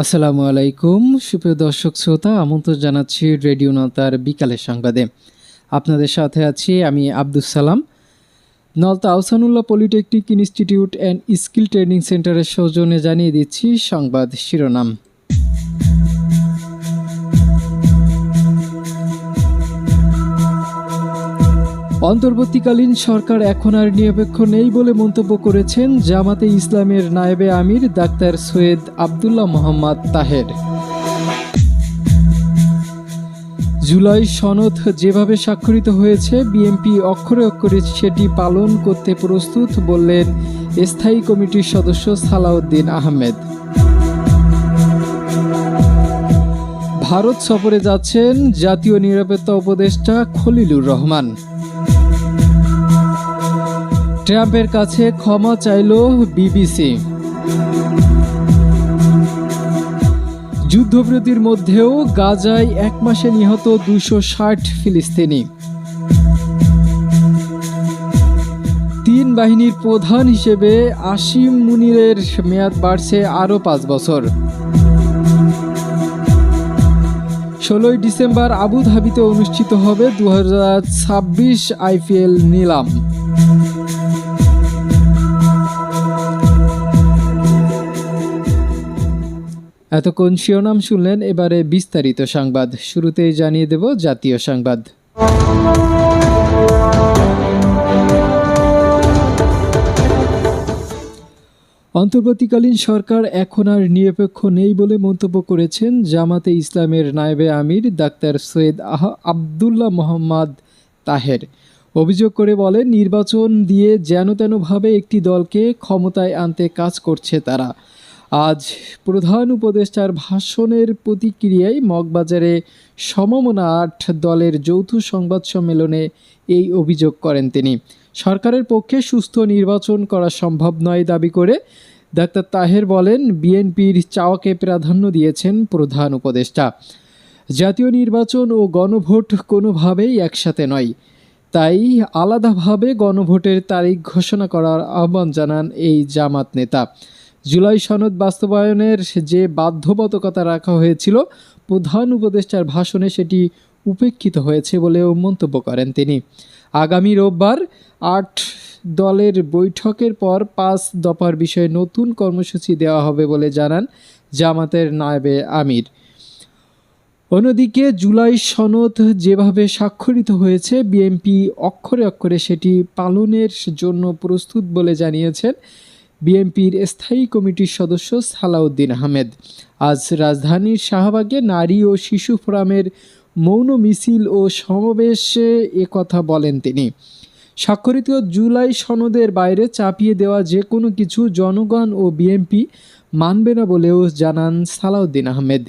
আসসালামু আলাইকুম, সুপ্রিয় দর্শক শ্রোতা, আমন্ত্রণ জানাচ্ছি রেডিও নতার বিকালের সংবাদে। আপনাদের সাথে আছি আমি Abdul Salam. Nalta Ahsanullah polytechnic institute and skill training সেন্টারের সৌজন্যে জানিয়ে দিচ্ছি সংবাদ শিরোনাম। অন্তর্বর্তীকালীন সরকার এখন আর নিরপেক্ষ নেই বলে মন্তব্য করেছেন জামাতে ইসলামের নায়েবে আমির ডাক্তার সৈয়দ আবদুল্লাহ মোহাম্মদ তাহের। জুলাই সনদ যেভাবে স্বাক্ষরিত হয়েছে, বিএনপি অক্ষরে অক্ষরে সেটি পালন করতে প্রস্তুত বললেন স্থায়ী কমিটির সদস্য সালাউদ্দিন আহমেদ। ভারত সফরে যাচ্ছেন জাতীয় নিরাপত্তা উপদেষ্টা খলিলুর রহমান। ট্রাম্পের কাছে ক্ষমা চাইল বিবিসি। যুদ্ধবিরতির মধ্যেও গাজায় এক মাসে নিহত দুশো ষাট ফিলিস্তিনি। তিন বাহিনীর প্রধান হিসেবে আসিম মুনিরের মেয়াদ বাড়ছে আরও পাঁচ বছর। ষোলোই ডিসেম্বর আবুধাবিতে অনুষ্ঠিত হবে দু হাজার ছাব্বিশ আইপিএল নিলাম। এতক্ষণ শিরোনাম শুনলেন এবারে বিস্তারিত সংবাদ। শুরুতেই জানিয়ে দেব জাতীয় সংবাদ। অন্তর্বর্তীকালীন সরকার এখন আর নিরপেক্ষ নেই বলে মন্তব্য করেছেন জামাতে ইসলামের নায়েবে আমির ডাক্তার সৈয়দ আহ আবদুল্লাহ মোহাম্মদ তাহের। অভিযোগ করে বলেন, নির্বাচন দিয়ে যেন তেনভাবে একটি দলকে ক্ষমতায় আনতে কাজ করছে তারা। আজ প্রধান উপদেষ্টার ভাষণের প্রতিক্রিয়ায় মগবাজারে সমমনা আট দলের যৌথ সংবাদ সম্মেলনে এই অভিযোগ করেন তিনি। সরকারের পক্ষে সুস্থ নির্বাচন করা সম্ভব নয় দাবি করে ডাক্তার তাহের বলেন, বিএনপির চাওয়াকে প্রাধান্য দিয়েছেন প্রধান উপদেষ্টা। জাতীয় নির্বাচন ও গণভোট কোনোভাবেই একসাথে নয়। তাই আলাদাভাবে গণভোটের তারিখ ঘোষণা করার আহ্বান জানান এই জামাত নেতা। জুলাই সনদ বাস্তবায়নের যে বাধ্যবাধকতা রাখা হয়েছিল, প্রধান উপদেষ্টার ভাষণে সেটি উপেক্ষিত হয়েছে বলেও মন্তব্য করেন তিনি। আগামী রোববার আট দলের বৈঠকের পর পাঁচ দফার বিষয়ে নতুন কর্মসূচি দেওয়া হবে বলে জানান জামাতের নায়েবে আমির। অন্যদিকে জুলাই সনদ যেভাবে স্বাক্ষরিত হয়েছে, বিএনপি অক্ষরে অক্ষরে সেটি পালনের জন্য প্রস্তুত বলে জানিয়েছেন বিএনপির স্থায়ী কমিটির সদস্য সালাউদ্দিন আহমেদ। আজ রাজধানীর শাহবাগে নারী ও শিশু ফোরামের মৌন মিছিল ও সমাবেশে কথা বলেন তিনি। স্বাক্ষরিত জুলাই সনদের বাইরে চাপিয়ে দেওয়া যে কোনো কিছু জনগণ ও বিএনপি মানবে না বলেও জানান সালাউদ্দিন আহমেদ।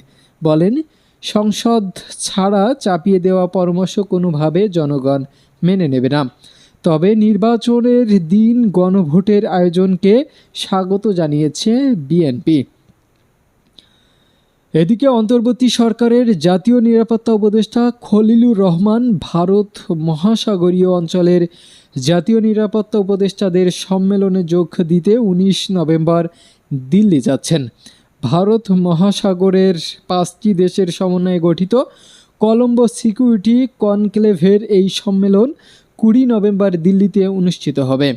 বলেন, সংসদ ছাড়া চাপিয়ে দেওয়া পরামর্শ কোনোভাবে জনগণ মেনে নেবে না। তবে নির্বাচনের দিন গণভোটের আয়োজনকে স্বাগত জানিয়েছে বিএনপি। এদিকে অন্তর্বর্তী সরকারের জাতীয় নিরাপত্তা উপদেষ্টা খলিলুর রহমান ভারত মহাসাগরীয় অঞ্চলের জাতীয় নিরাপত্তা উপদেষ্টাদের সম্মেলনে যোগ দিতে উনিশ নভেম্বর দিল্লি যাচ্ছেন। ভারত মহাসাগরের পাঁচটি দেশের সমন্বয়ে গঠিত কলম্বো সিকিউরিটি কনক্লেভের এই সম্মেলন কুড়ি নভেম্বর দিল্লিতে অনুষ্ঠিত হবে।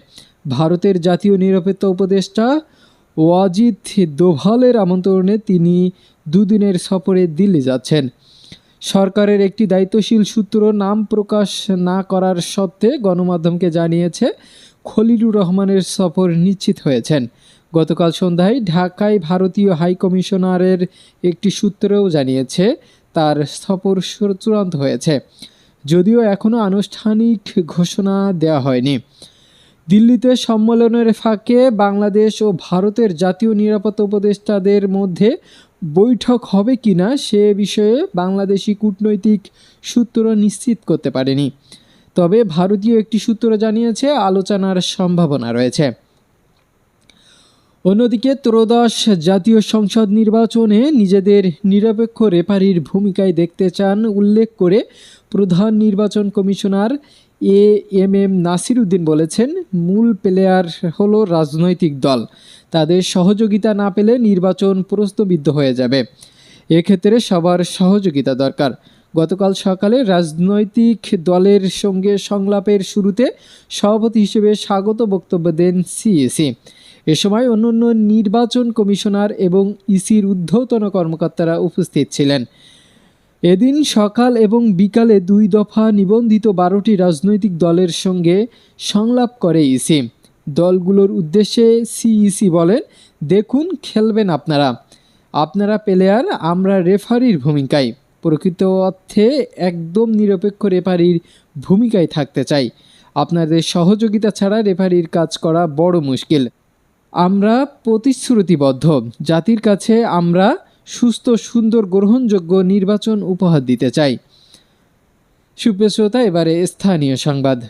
ভারতের জাতীয় নিরাপত্তা উপদেষ্টা ওয়াজিদ দোভালের আমন্ত্রণে তিনি দুদিনের সফরে দিল্লি যাচ্ছেন। সরকারের একটি দায়িত্বশীল সূত্র নাম প্রকাশ না করার সত্ত্বে গণমাধ্যমকে জানিয়েছে, খলিলুর রহমানের সফর নিশ্চিত হয়েছেন। গতকাল সন্ধ্যায় ঢাকায় ভারতীয় হাই কমিশনারের একটি সূত্রেও জানিয়েছে, তার সফর চূড়ান্ত হয়েছে। যদিও এখনও আনুষ্ঠানিক ঘোষণা দেওয়া হয়নি। দিল্লিতে সম্মেলনের ফাঁকে বাংলাদেশ ও ভারতের জাতীয় নিরাপত্তা উপদেষ্টাদের মধ্যে বৈঠক হবে কিনা সে বিষয়ে বাংলাদেশি কূটনৈতিক সূত্র নিশ্চিত করতে পারেনি। তবে ভারতীয় একটি সূত্র জানিয়েছে, আলোচনার সম্ভাবনা রয়েছে। অন্যদিকে ত্রয়োদশ জাতীয় সংসদ নির্বাচনে নিজেদের নিরপেক্ষ রেফারির ভূমিকায় দেখতে চান উল্লেখ করে প্রধান নির্বাচন commissioner A M M Nasir Uddin বলেছেন, মূল প্লেয়ার হলো রাজনৈতিক দল। তাদের সহযোগিতা না পেলে নির্বাচন প্রশ্নবিদ্ধ হয়ে যাবে। এক্ষেত্রে সবার সহযোগিতা দরকার। গতকাল সকালে রাজনৈতিক দলের সঙ্গে সংলাপের শুরুতে সভাপতি হিসেবে স্বাগত বক্তব্য দেন সিএসি এ সময় অন্যান্য নির্বাচন কমিশনার এবং ইসির ঊর্ধ্বতন কর্মকর্তারা উপস্থিত ছিলেন। এদিন সকাল এবং বিকালে দুই দফা নিবন্ধিত বারোটি রাজনৈতিক দলের সঙ্গে সংলাপ করে ইসি। দলগুলোর উদ্দেশ্যে সিইসি বলেন, দেখুন, খেলবেন আপনারা। আপনারা প্লেয়ার আমরা রেফারির ভূমিকায়। প্রকৃত অর্থে একদম নিরপেক্ষ রেফারির ভূমিকায় থাকতে চাই। আপনাদের সহযোগিতা ছাড়া রেফারির কাজ করা বড় মুশকিল। আমরা প্রতিশ্রুতিবদ্ধ। জাতির কাছে আমরা সুস্থ, সুন্দর, গ্রহণযোগ্য নির্বাচন উপহার দিতে চাই। সুপ্রিয় এবারে স্থানীয় সংবাদ।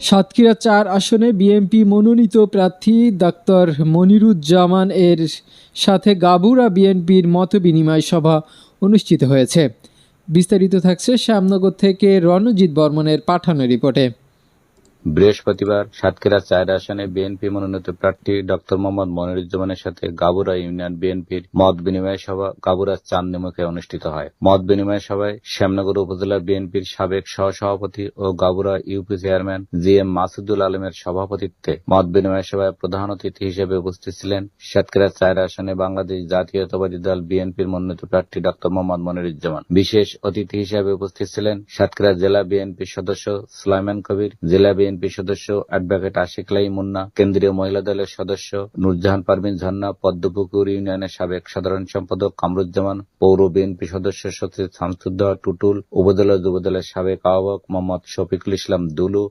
সাতক্ষীরা চার আসনে বিএনপি মনোনীত প্রার্থী ডাক্তার মনিরুজ্জামান এর সাথে গাবুরা বিএনপির মতবিনিময় সভা অনুষ্ঠিত হয়েছে। বিস্তারিত থাকছে শ্যামনগর থেকে রণজিৎ বর্মনের পাঠানো রিপোর্টে। বৃহস্পতিবার সাতক্ষীরা চার আসনে বিএনপি মনোনীত প্রার্থী ডক্টর মোহাম্মদ মনিরুজ্জামানের সাথে গাবুরা ইউনিয়ন বিএনপির মত বিনিময় সভা গাবুরা চান্দিমুখে অনুষ্ঠিত হয়। মত বিনিময় সভায় শ্যামনগর উপজেলা বিএনপির সাবেক সহসভাপতি ও Gabura UP chairman G M Masudul আলমের সভাপতিত্বে মত বিনিময় সভায় প্রধান অতিথি হিসেবে উপস্থিত ছিলেন সাতক্ষীরা চার আসনে বাংলাদেশ জাতীয়তাবাদী দল বিএনপির মনোনীত প্রার্থী ডক্টর মোহাম্মদ মনিরুজ্জামান। বিশেষ অতিথি হিসেবে উপস্থিত ছিলেন সাতক্ষীরা জেলা বিএনপির সদস্য সুলাইমান কবির, জেলা বিএনপি সদস্য অ্যাডভোকেট আশিক লাই মুন্না, কেন্দ্রীয় মহিলা দলের সদস্য নুরজাহান পারভিন ঝর্ণা পদ্মপুকুর ইউনিয়নের সাবেক সাধারণ সম্পাদক কামরুজ্জামান, পৌর বিএনপি সদস্য সচিব শামসুদ্দাহ টুটুল, উপজেলা যুবদলের সাবেক আহ্বায়ক মোহাম্মদ শফিকুল ইসলাম দুলু,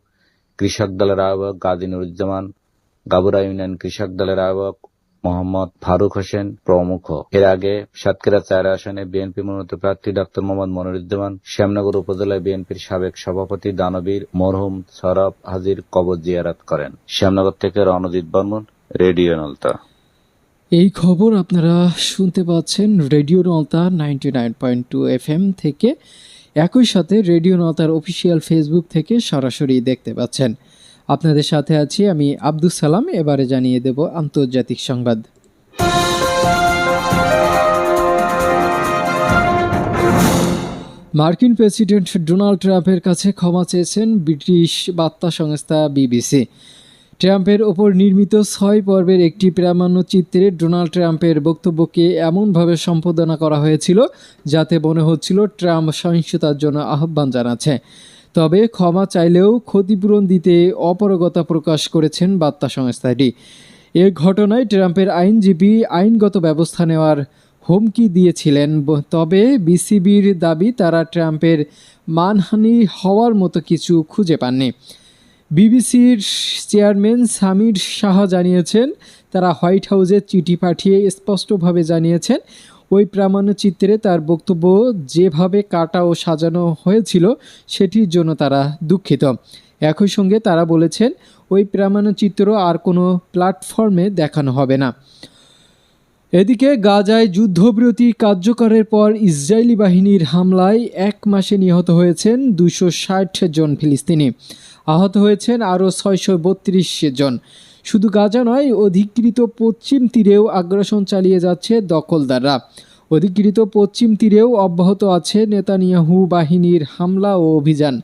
কৃষক দলের আহ্বায়ক গাজী নুরুজ্জামান, গাবুরা ইউনিয়ন কৃষক দলের আহ্বায়ক মোহাম্মদ ফারুক হোসেন প্রমুখ। এর আগে সাতক্ষীরা চার আসনে বিএনপি মনোনীত প্রার্থী ডক্টর মোহাম্মদ মনিরুজ্জামান, শ্যামনগর উপজেলায় বিএনপির সাবেক সভাপতি দানবীর, মরহুম সরফ হাজির কবর জিয়ারাত করেন। শ্যামনগর থেকে রণজিৎ বর্মন, রেডিও নলতা। এই খবর আপনারা শুনতে পাচ্ছেন radio Nalta ninety nine point two F M থেকে। একই সাথে রেডিও নলতার অফিসিয়াল ফেসবুক থেকে সরাসরি দেখতে পাচ্ছেন। আপনাদের সাথে আছি আমি আব্দুল সালাম, এবারে জানিয়ে দেব আন্তর্জাতিক সংবাদ। মার্কিন প্রেসিডেন্ট ডোনাল্ড ট্রাম্পের কাছে ক্ষমা চেয়েছেন ব্রিটিশ বার্তা সংস্থা বিবিসি। ট্রাম্পের ওপর নির্মিত ছয় পর্বের একটি প্রামাণ্যচিত্রে ডোনাল্ড ট্রাম্পের বক্তব্যকে এমনভাবে সম্পাদনা করা হয়েছিল, যাতে মনে হচ্ছিল ট্রাম্প সহিংসতার জন্য আহ্বান জানাচ্ছে। তবে ক্ষমা চাইলেও ক্ষতিপূরণ দিতে অপারগতা প্রকাশ করেছেন বার্তা সংস্থাটি। এ ঘটনায় ট্রাম্পের আইনজীবী আইনগত ব্যবস্থা নেওয়ার হুমকি দিয়েছিলেন, তবে বিসিবির দাবি, তারা ট্রাম্পের মানহানি হওয়ার মতো কিছু খুঁজে পাননি। বিবিসির চেয়ারম্যান সামির শাহ জানিয়েছেন, তারা হোয়াইট হাউসে চিঠি পাঠিয়ে স্পষ্টভাবে জানিয়েছেন ওই প্রামাণ্যচিত্রে তার বক্তব্য যেভাবে কাটা ও সাজানো হয়েছিল, সেটির জন্য তারা দুঃখিত। একই সঙ্গে তারা বলেছেন, ওই প্রামাণ্যচিত্র আর কোনো প্ল্যাটফর্মে দেখানো হবে না। এদিকে গাজায় যুদ্ধবিরতি কার্যকরের পর ইসরায়েলি বাহিনীর হামলায় এক মাসে নিহত হয়েছেন দুশো জন ফিলিস্তিনি। আহত হয়েছেন আরও ছয়শো বত্রিশ জন। শুধু গাজা নয়, অধিকৃত পশ্চিম তীরেও আগ্রাসন চালিয়ে যাচ্ছে দখলদাররা। অধিকৃত পশ্চিম তীরেও অব্যাহত আছে নেতানিয়াহু বাহিনীর হামলা ও অভিযান।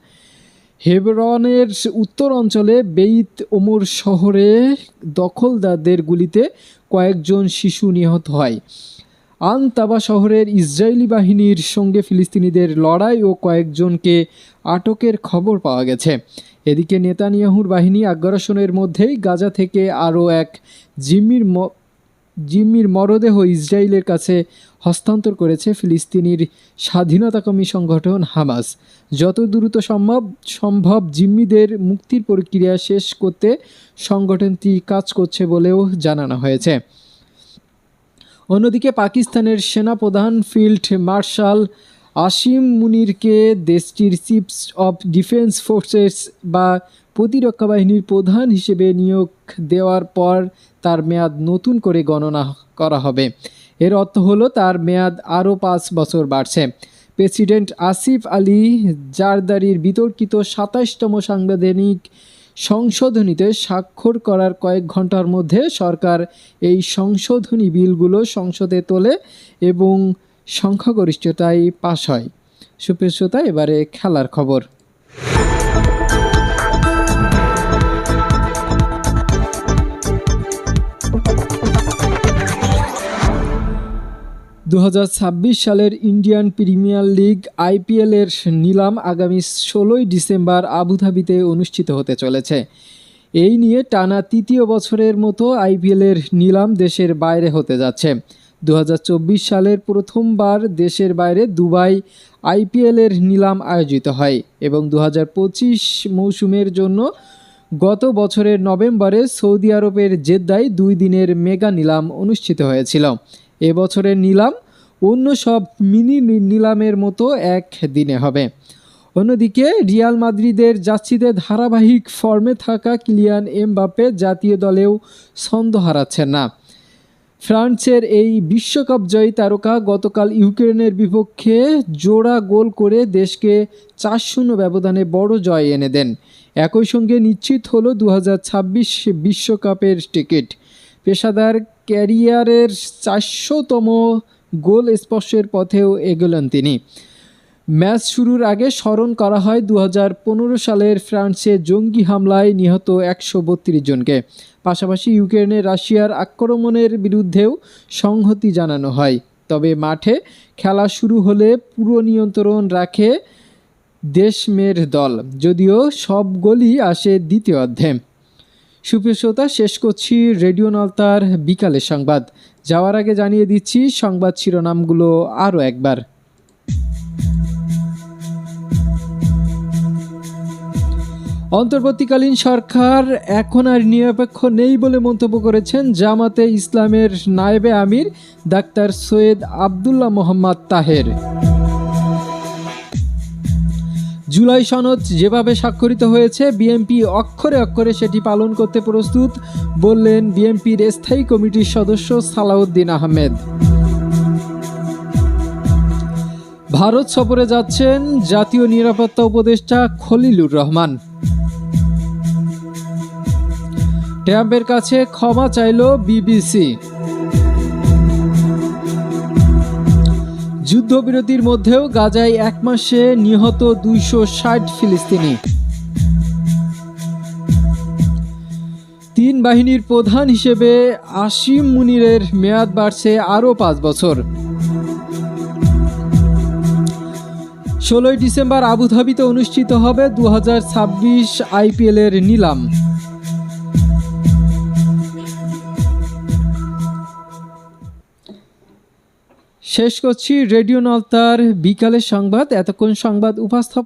হেবরনের উত্তর অঞ্চলে বেইত ওমর শহরে দখলদারদের গুলিতে কয়েকজন শিশু নিহত হয়। আনতাবা শহরের ইসরায়েলি বাহিনীর সঙ্গে ফিলিস্তিনিদের লড়াই ও কয়েকজনকে আটকের খবর পাওয়া গেছে। এদিকে নেতানিয়াহুর বাহিনী আগ্রাসনের মধ্যেই গাজা থেকে আরও এক জিম্মির জিম্মির মরদেহ ইসরায়েলের কাছে হস্তান্তর করেছে ফিলিস্তিনির স্বাধীনতাকামী সংগঠন হামাস। যত দ্রুত সম্ভব সম্ভব জিম্মিদের মুক্তির প্রক্রিয়া শেষ করতে সংগঠনটি কাজ করছে বলেও জানানো হয়েছে। অন্যদিকে পাকিস্তানের সেনাপ্রধান ফিল্ড মার্শাল আসিম মুনিরকে দেশটির চিফস অব ডিফেন্স ফোর্সেস বা প্রতিরক্ষা বাহিনীর প্রধান হিসেবে নিয়োগ দেওয়ার পর তার মেয়াদ নতুন করে গণনা করা হবে। এর অর্থ হলো তার মেয়াদ আরও পাঁচ বছর বাড়ছে। প্রেসিডেন্ট আসিফ আলী জারদারির বিতর্কিত সাতাশতম সাংবিধানিক সংশোধনীতে স্বাক্ষর করার কয়েক ঘণ্টার মধ্যে সরকার এই সংশোধনী বিলগুলো সংসদে তোলে এবং সংখ্যাগরিষ্ঠতায় পাশ হয়। সুপ্রিয় শ্রোতা এবারে খেলার খবর। দু হাজার ছাব্বিশ সালের ইন্ডিয়ান প্রিমিয়ার লিগ আইপিএল এর নিলাম আগামী ষোলোই ডিসেম্বর আবুধাবিতে অনুষ্ঠিত হতে চলেছে। এই নিয়ে টানা তৃতীয় বছরের মতো আইপিএল এর নিলাম দেশের বাইরে হতে যাচ্ছে। দু হাজার চব্বিশ সালের প্রথমবার দেশের বাইরে দুবাই আইপিএল এর নিলাম আয়োজিত হয় এবং দু হাজার পঁচিশ মৌসুমের জন্য গত বছরের নভেম্বরে সৌদি আরবের জেদ্দায় দুই দিনের মেগা নিলাম অনুষ্ঠিত হয়েছিল। এবছরের নিলাম অন্য সব মিনি নিলামের মতো এক দিনে হবে। অন্যদিকে রিয়াল মাদ্রিদের যাচ্ছিদের ধারাবাহিক ফর্মে থাকা কিলিয়ান এমবাপ্পে জাতীয় দলেও ছন্দ হারাচ্ছেন না। ফ্রান্সের এই বিশ্বকাপ জয়ী তারকা গতকাল ইউক্রেনের বিপক্ষে জোড়া গোল করে দেশকে চার শূন্য ব্যবধানে বড় জয় এনে দেন। একই সঙ্গে নিশ্চিত হল দু বিশ্বকাপের টিকিট। পেশাদার ক্যারিয়ারের চারশোতম গোল স্পর্শের পথেও এগোলেন তিনি। ম্যাচ শুরুর আগে স্মরণ করা হয় দু হাজার পনেরো সালের ফ্রান্সে জঙ্গি হামলায় নিহত একশো বত্রিশ জনকে। পাশাপাশি ইউক্রেনে রাশিয়ার আক্রমণের বিরুদ্ধেও সংহতি জানানো হয়। তবে মাঠে খেলা শুরু হলে পুরো নিয়ন্ত্রণ রাখে দেশমের দল, যদিও সব গোলই আসে দ্বিতীয় অর্ধে। সুপ্রিয় শ্রোতা, শেষ করছি রেডিও নলতার বিকালের সংবাদ। যাওয়ার আগে জানিয়ে দিচ্ছি, সংবাদ শিরোনামগুলো আরও একবার। অন্তর্বর্তীকালীন সরকার এখন আর নিরপেক্ষ নেই বলে মন্তব্য করেছেন জামাতে ইসলামের নায়েবে আমির ডাক্তার সৈয়দ আবদুল্লাহ মোহাম্মদ তাহের। জুলাই সনদ যেভাবে স্বাক্ষরিত হয়েছে, বিএনপি অক্ষরে অক্ষরে সেটি পালন করতে প্রস্তুত বললেন বিএনপির স্থায়ী কমিটির সদস্য সালাউদ্দিন আহমেদ। ভারত সফরে যাচ্ছেন জাতীয় নিরাপত্তা উপদেষ্টা খলিলুর রহমান। ট্রাম্পের কাছে ক্ষমা চাইল বিবিসি। যুদ্ধবিরতির মধ্যেও গাজায় এক মাসে নিহত দুইশো ষাট ফিলিস্তিনি। তিন বাহিনীর প্রধান হিসেবে আসিম মুনিরের মেয়াদ বাড়ছে আরও পাঁচ বছর। ষোলোই ডিসেম্বর আবুধাবিতে অনুষ্ঠিত হবে দু হাজার ছাব্বিশ আইপিএল এর নিলাম। শেষ করছি রেডিও নলতার বিকালের সংবাদ এতক্ষণ সংবাদ উপস্থাপন